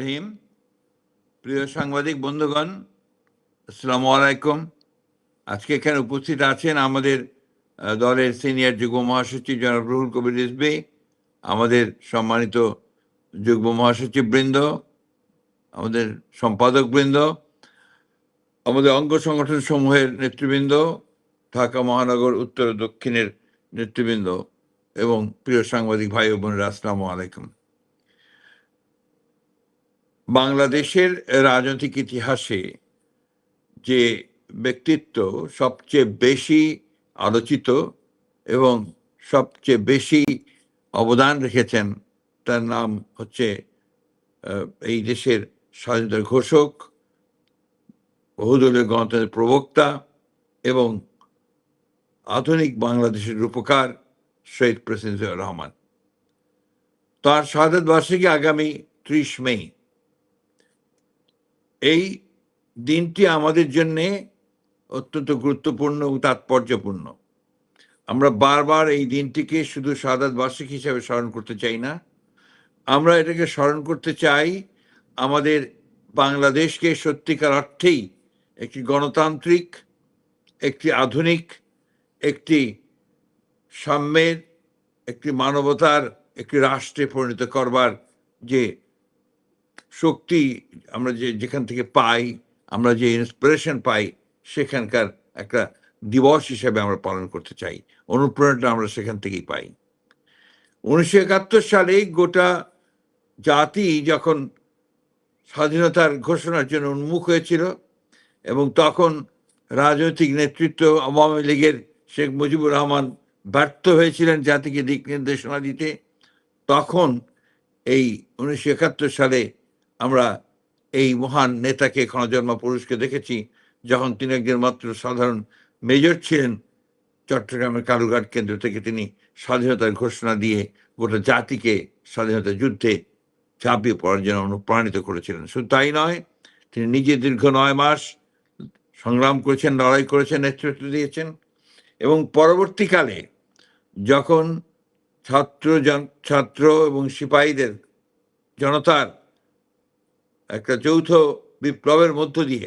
রহিম। প্রিয় সাংবাদিক, বন্ধুগণ, আসসালামু আলাইকুম। আজকে এখানে উপস্থিত আছেন আমাদের দলের সিনিয়র যুগ্ম মহাসচিব জনাব রুহুল কবির রিজবি আমাদের সম্মানিত যুগ্ম মহাসচিব বৃন্দ, আমাদের সম্পাদক বৃন্দ, আমাদের অঙ্গ সংগঠন সমূহের নেতৃবৃন্দ, ঢাকা মহানগর উত্তর দক্ষিণের নেতৃবৃন্দ এবং প্রিয় সাংবাদিক ভাই বোনেরা, আসসালামু আলাইকুম। বাংলাদেশের রাজনৈতিক ইতিহাসে যে ব্যক্তিত্ব সবচেয়ে বেশি আলোচিত এবং সবচেয়ে বেশি অবদান রেখেছেন, তার নাম হচ্ছে এই দেশের স্বাধীনতার ঘোষক, বহুদলীয় গণতন্ত্রের প্রবক্তা এবং আধুনিক বাংলাদেশের রূপকার শহীদ প্রেসিডেন্ট রহমান। তার শাহাদত বার্ষিকী আগামী ত্রিশ মে এই দিনটি আমাদের জন্যে অত্যন্ত গুরুত্বপূর্ণ ও তাৎপর্যপূর্ণ। আমরা বারবার এই দিনটিকে শুধু সাদাত বার্ষিক হিসাবে স্মরণ করতে চাই না। আমরা এটাকে স্মরণ করতে চাই আমাদের বাংলাদেশকে সত্যিকার অর্থেই একটি গণতান্ত্রিক, একটি আধুনিক, একটি সাম্যের, একটি মানবতার, একটি রাষ্ট্রে পরিণত করবার যে শক্তি আমরা যে যেখান থেকে পাই, আমরা যে ইন্সপিরেশন পাই, সেখানকার একটা দিবস হিসেবে আমরা পালন করতে চাই। অনুপ্রেরণাটা আমরা সেখান থেকেই পাই। উনিশশো একাত্তর সালে গোটা জাতি যখন স্বাধীনতার ঘোষণার জন্য উন্মুখ হয়েছিল এবং তখন রাজনৈতিক নেতৃত্ব আওয়ামী লীগের শেখ মুজিবুর রহমান ব্যর্থ হয়েছিলেন জাতিকে দিক নির্দেশনা দিতে, তখন এই উনিশশো একাত্তর সালে আমরা এই মহান নেতাকে ক্ষণজন্মা পুরুষকে দেখেছি, যখন তিনি একজন মাত্র সাধারণ মেজর ছিলেন, চট্টগ্রামের কালুঘাট কেন্দ্র থেকে তিনি স্বাধীনতার ঘোষণা দিয়ে গোটা জাতিকে স্বাধীনতা যুদ্ধে ঝাঁপিয়ে পড়ার জন্য অনুপ্রাণিত করেছিলেন। শুধু তাই নয়, তিনি নিজে দীর্ঘ নয় মাস সংগ্রাম করেছেন, লড়াই করেছেন, নেতৃত্ব দিয়েছেন এবং পরবর্তীকালে যখন ছাত্র ছাত্র এবং সিপাহীদের জনতার একটা যৌথ বিপ্লবের মধ্য দিয়ে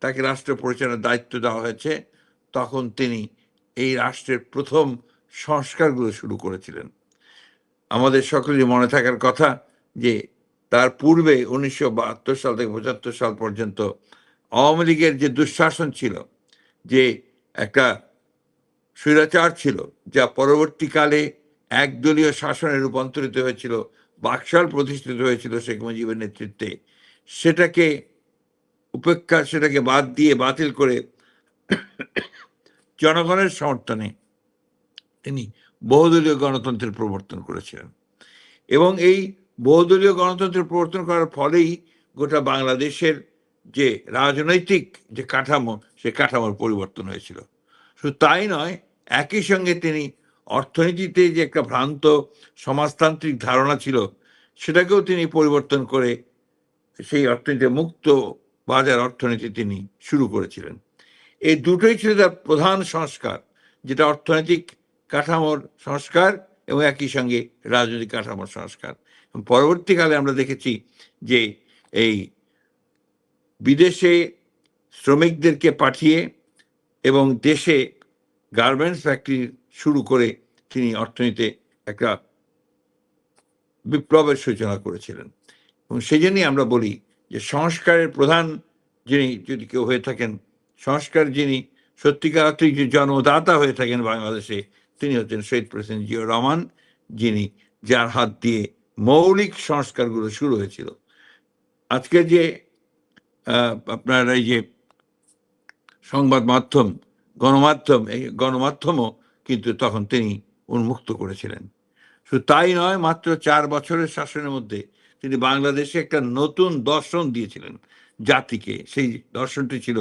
তাকে রাষ্ট্র পরিচালনার দায়িত্ব দেওয়া হয়েছে, তখন তিনি এই রাষ্ট্রের প্রথম সংস্কারগুলো শুরু করেছিলেন। আমাদের সকলেরই মনে থাকার কথা যে, তার পূর্বে উনিশশো বাহাত্তর সাল থেকে পঁচাত্তর সাল পর্যন্ত আওয়ামী লীগের যে দুঃশাসন ছিল, যে একটা স্বৈরাচার ছিল, যা পরবর্তীকালে একদলীয় শাসনে রূপান্তরিত হয়েছিল, বাকশাল প্রতিষ্ঠিত হয়েছিল শেখ মুজিবের নেতৃত্বে সেটাকে উপেক্ষা, সেটাকে বাদ দিয়ে বাতিল করে জনগণের সমর্থনে তিনি বহুদলীয় গণতন্ত্রের প্রবর্তন করেছিলেন। এবং এই বহুদলীয় গণতন্ত্রের প্রবর্তন করার ফলেই গোটা বাংলাদেশের যে রাজনৈতিক যে কাঠামো, সে কাঠামোর পরিবর্তন হয়েছিল। শুধু তাই নয়, একই সঙ্গে তিনি অর্থনীতিতে যে একটা ভ্রান্ত সমাজতান্ত্রিক ধারণা ছিল, সেটাকেও তিনি পরিবর্তন করে সেই অর্থনীতি মুক্ত বাজার অর্থনীতি তিনি শুরু করেছিলেন। এই দুটোই ছিল তার প্রধান সংস্কার, যেটা অর্থনৈতিক কাঠামোর সংস্কার এবং একই সঙ্গে রাজনৈতিক কাঠামোর সংস্কার। পরবর্তীকালে আমরা দেখেছি যে এই বিদেশে শ্রমিকদেরকে পাঠিয়ে এবং দেশে গার্মেন্টস ফ্যাক্টরি শুরু করে তিনি অর্থনীতিতে একটা বিপ্লবের সূচনা করেছিলেন। এবং সেই জন্যই আমরা বলি যে সংস্কারের প্রধান যিনি যদি কেউ হয়ে থাকেন, সংস্কার যিনি সত্যিকার অর্থে যে জন্মদাতা হয়ে থাকেন বাংলাদেশে, তিনি হচ্ছেন শহীদ প্রেসিডেন্ট জিয়াউর রহমান, যিনি যার হাত দিয়ে মৌলিক সংস্কারগুলো শুরু হয়েছিল। আজকে যে আপনার এই যে সংবাদ মাধ্যম, গণমাধ্যম, এই গণমাধ্যমও কিন্তু তখন তিনি উন্মুক্ত করেছিলেন। শুধু তাই নয়, মাত্র চার বছরের শাসনের মধ্যে তিনি বাংলাদেশে একটা নতুন দর্শন দিয়েছিলেন জাতিকে। সেই দর্শনটি ছিল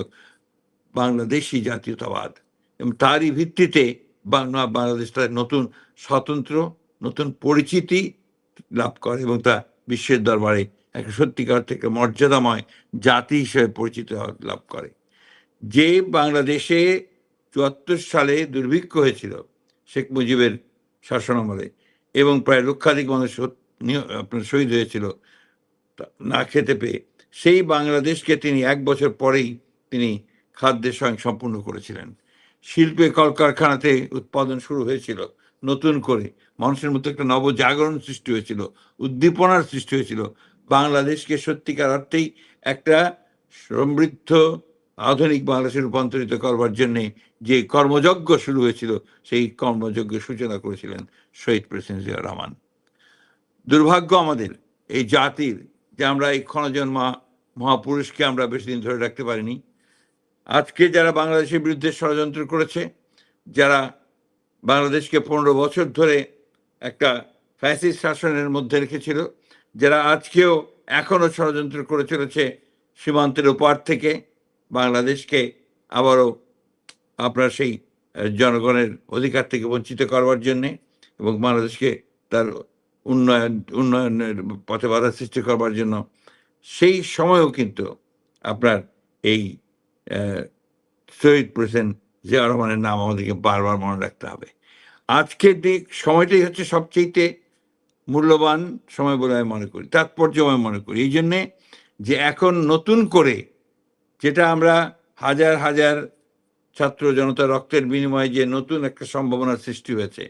বাংলাদেশি জাতীয়তাবাদ। এবং তারই ভিত্তিতে বাংলা বাংলাদেশ তার নতুন স্বতন্ত্র, নতুন পরিচিতি লাভ করে এবং তা বিশ্বের দরবারে একটা সত্যিকার থেকে মর্যাদাময় জাতি হিসেবে পরিচিত লাভ করে। যে বাংলাদেশে চুয়াত্তর সালে দুর্ভিক্ষ হয়েছিল শেখ মুজিবের শাসনামলে এবং প্রায় লক্ষাধিক মানুষ আপনার শহীদ হয়েছিল না খেতে পেয়ে, সেই বাংলাদেশকে তিনি এক বছর পরেই তিনি খাদ্যের স্বয়ং সম্পূর্ণ করেছিলেন। শিল্পে কলকারখানাতে উৎপাদন শুরু হয়েছিল, নতুন করে মানুষের মধ্যে একটা নবজাগরণ সৃষ্টি হয়েছিল, উদ্দীপনার সৃষ্টি হয়েছিল। বাংলাদেশকে সত্যিকার অর্থেই একটা সমৃদ্ধ, আধুনিক বাংলাদেশে রূপান্তরিত করবার জন্যে যে কর্মযজ্ঞ শুরু হয়েছিল, সেই কর্মযজ্ঞের সূচনা করেছিলেন শহীদ প্রেসিডেন্ট জিয়া রহমান। দুর্ভাগ্য আমাদের, এই জাতির যে আমরা এই ক্ষণজন মহা মহাপুরুষকে আমরা বেশি দিন ধরে রাখতে পারিনি। আজকে যারা বাংলাদেশের বিরুদ্ধে ষড়যন্ত্র করেছে, যারা বাংলাদেশকে পনেরো বছর ধরে একটা ফ্যাসিস্ট শাসনের মধ্যে রেখেছিল, যারা আজকেও এখনও ষড়যন্ত্র করে চলেছে সীমান্তের ওপার থেকে, বাংলাদেশকে আবারও আপনার সেই জনগণের অধিকার থেকে বঞ্চিত করবার জন্যে এবং বাংলাদেশকে তার উন্নয়ন, উন্নয়নের পথে বাধা সৃষ্টি করবার জন্য। সেই সময়ও কিন্তু আপনার এই শহীদ প্রেসিডেন্ট জিয়া রহমানের নাম আমাদেরকে বারবার মনে রাখতে হবে। আজকের দিক, সময়টাই হচ্ছে সবচেয়ে মূল্যবান সময় বলে আমি মনে করি তাৎপর্যময় মনে করি। এই জন্যে যে এখন নতুন করে যেটা আমরা হাজার হাজার ছাত্র জনতা রক্তের বিনিময়ে যে নতুন একটা সম্ভাবনার সৃষ্টি হয়েছে,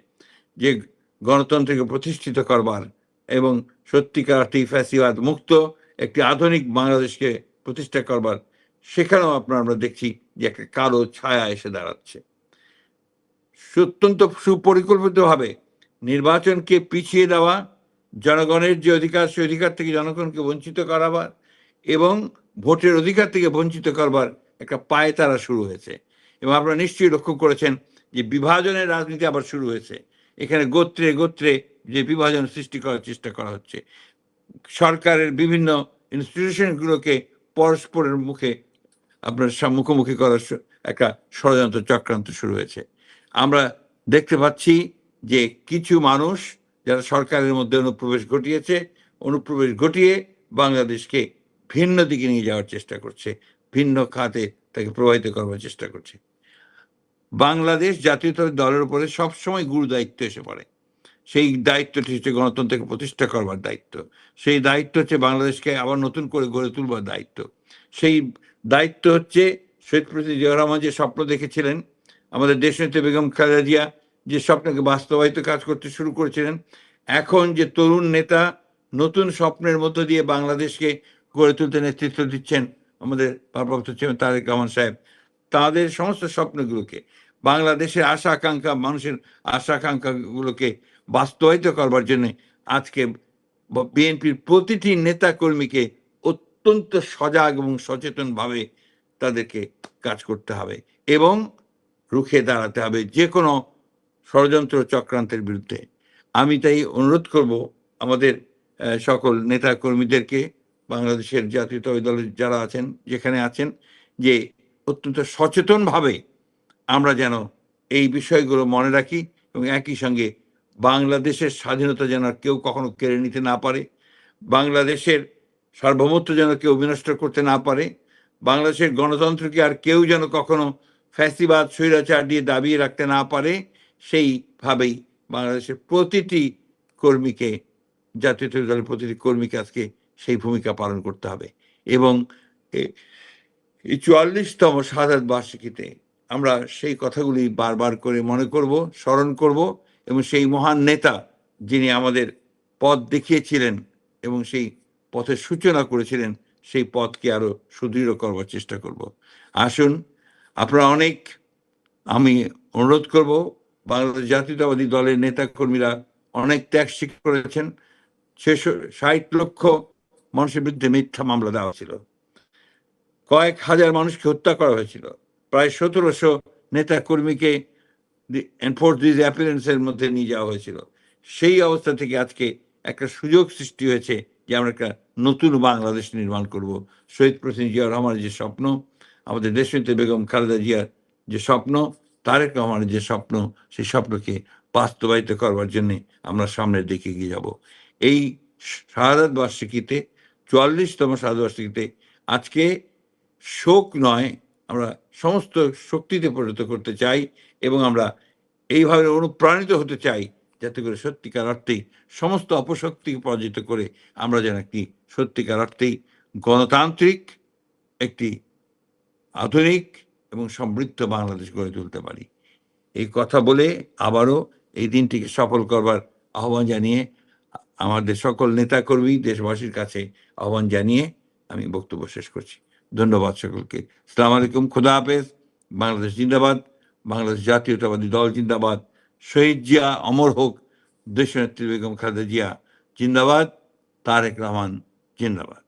যে গণতন্ত্রকে প্রতিষ্ঠিত করবার এবং সত্যিকার অর্থে ফ্যাসিবাদ মুক্ত একটি আধুনিক বাংলাদেশকে প্রতিষ্ঠা করবার, সেখানেও আপনার আমরা দেখছি যে একটা কালো ছায়া এসে দাঁড়াচ্ছে। অত্যন্ত সুপরিকল্পিতভাবে নির্বাচনকে পিছিয়ে দেওয়া, জনগণের যে অধিকার, সেই অধিকার থেকে জনগণকে বঞ্চিত করাবার এবং ভোটের অধিকার থেকে বঞ্চিত করবার একটা পায়ে তারা শুরু হয়েছে। এবং আপনারা নিশ্চয়ই লক্ষ্য করেছেন যে বিভাজনের রাজনীতি আবার শুরু হয়েছে। এখানে গোত্রে গোত্রে যে বিভাজন সৃষ্টি করার চেষ্টা করা হচ্ছে। সরকারের বিভিন্ন ইনস্টিটিউশনগুলোকে পরস্পরের মুখে আপনার মুখোমুখি করার একটা ষড়যন্ত্র চক্রান্ত শুরু হয়েছে। আমরা দেখতে পাচ্ছি যে কিছু মানুষ যারা সরকারের মধ্যে অনুপ্রবেশ ঘটিয়েছে, অনুপ্রবেশ ঘটিয়ে বাংলাদেশকে ভিন্ন দিকে নিয়ে যাওয়ার চেষ্টা করছে, ভিন্ন খাতে তাকে প্রভাবিত করবার চেষ্টা করছে। বাংলাদেশ জাতীয়তাবাদী দলের উপরে সবসময় গুরু দায়িত্ব এসে পড়ে। সেই দায়িত্বটি হচ্ছে গণতন্ত্রকে প্রতিষ্ঠা করবার দায়িত্ব। সেই দায়িত্ব হচ্ছে বাংলাদেশকে আবার নতুন করে গড়ে তুলবার দায়িত্ব। সেই দায়িত্ব হচ্ছে শহীদ প্রেসিডেন্ট জিয়া রহমান যে স্বপ্ন দেখেছিলেন, আমাদের দেশনেত্রী বেগম খালেদা জিয়া যে স্বপ্নকে বাস্তবায়িত কাজ করতে শুরু করেছিলেন। এখন যে তরুণ নেতা নতুন স্বপ্নের মধ্য দিয়ে বাংলাদেশকে গড়ে তুলতে নেতৃত্ব দিচ্ছেন আমাদের ভারপ্রাপ্ত চেয়ারম্যান তারেক রহমান সাহেব, তাদের সমস্ত স্বপ্নগুলোকে বাংলাদেশের আশা আকাঙ্ক্ষা মানুষের আশা আকাঙ্ক্ষাগুলোকে বাস্তবায়িত করবার জন্য আজকে বিএনপির প্রতিটি নেতা কর্মীকে অত্যন্ত সজাগ এবং সচেতনভাবে তাদেরকে কাজ করতে হবে এবং রুখে দাঁড়াতে হবে যে কোনো ষড়যন্ত্র চক্রান্তের বিরুদ্ধে। আমি তাই অনুরোধ করব আমাদের সকল নেতা কর্মীদেরকে বাংলাদেশের জাতীয়তাবাদী দলের যারা আছেন, যেখানে আছেন, যে অত্যন্ত সচেতনভাবে আমরা যেন এই বিষয়গুলো মনে রাখি এবং একই সঙ্গে বাংলাদেশের স্বাধীনতা যেন কেউ কখনো কেড়ে নিতে না পারে, বাংলাদেশের সার্বভৌমত্ব যেন কেউ বিনষ্ট করতে না পারে, বাংলাদেশের গণতন্ত্রকে আর কেউ যেন কখনো ফ্যাসিবাদ, স্বৈরাচার দিয়ে দাবিয়ে রাখতে না পারে, সেইভাবেই বাংলাদেশের প্রতিটি কর্মীকে, জাতীয় দলের প্রতিটি কর্মীকে আজকে সেই ভূমিকা পালন করতে হবে এবং এই চুয়াল্লিশতম শাহাদ বার্ষিকীতে আমরা সেই কথাগুলি বারবার করে মনে করব, স্মরণ করব এবং সেই মহান নেতা যিনি আমাদের পথ দেখিয়েছিলেন এবং সেই পথের সূচনা করেছিলেন, সেই পথকে আরও সুদৃঢ় করবার চেষ্টা করব। আসুন, আপনারা অনেক আমি অনুরোধ করব, বাংলাদেশ জাতীয়তাবাদী দলের নেতা কর্মীরা অনেক ত্যাগ স্বীকার করেছেন। ছেষট্টি ষাট লক্ষ মানুষের বিরুদ্ধে মিথ্যা মামলা দেওয়া ছিল। কয়েক হাজার মানুষকে হত্যা করা হয়েছিল। প্রায় সতেরোশো নেতা কর্মীকে এনফোর্স ডিজ অ্যাপিয়ারেন্সের মধ্যে নিয়ে যাওয়া হয়েছিল। সেই অবস্থা থেকে আজকে একটা সুযোগ সৃষ্টি হয়েছে যে আমরা একটা নতুন বাংলাদেশ নির্মাণ করব। শহীদ প্রেসিডেন্ট জিয়া রহমানের যে স্বপ্ন, আমাদের দেশনেত্রী বেগম খালেদা জিয়ার যে স্বপ্ন, তারেক রহমানের যে স্বপ্ন, সেই স্বপ্নকে বাস্তবায়িত করবার জন্য আমরা সামনের দিকে এগিয়ে যাব। এই শাহাদ বার্ষিকীতে, চুয়াল্লিশতম শাহাদ বার্ষিকীতে আজকে শোক নয় আমরা সমস্ত শক্তিতে পরিণত করতে চাই এবং আমরা এইভাবে অনুপ্রাণিত হতে চাই যাতে করে সত্যিকার অর্থেই সমস্ত অপশক্তিকে পরাজিত করে আমরা যেন একটি সত্যিকার অর্থেই গণতান্ত্রিক, একটি আধুনিক এবং সমৃদ্ধ বাংলাদেশ গড়ে তুলতে পারি। এই কথা বলে আবারও এই দিনটিকে সফল করবার আহ্বান জানিয়ে আমাদের সকল নেতাকর্মী, দেশবাসীর কাছে আহ্বান জানিয়ে আমি বক্তব্য শেষ করছি। ধন্যবাদ সকলকে। সালাম আলাইকুম, খুদা হাফেজ। বাংলাদেশ জিন্দাবাদ, বাংলাদেশ জাতীয়তাবাদী দল জিন্দাবাদ। শহীদ জিয়া, অমর হোক, দেশনেত্রী বেগম খালেদা জিয়া, জিন্দাবাদ। তারেক রহমান, জিন্দাবাদ।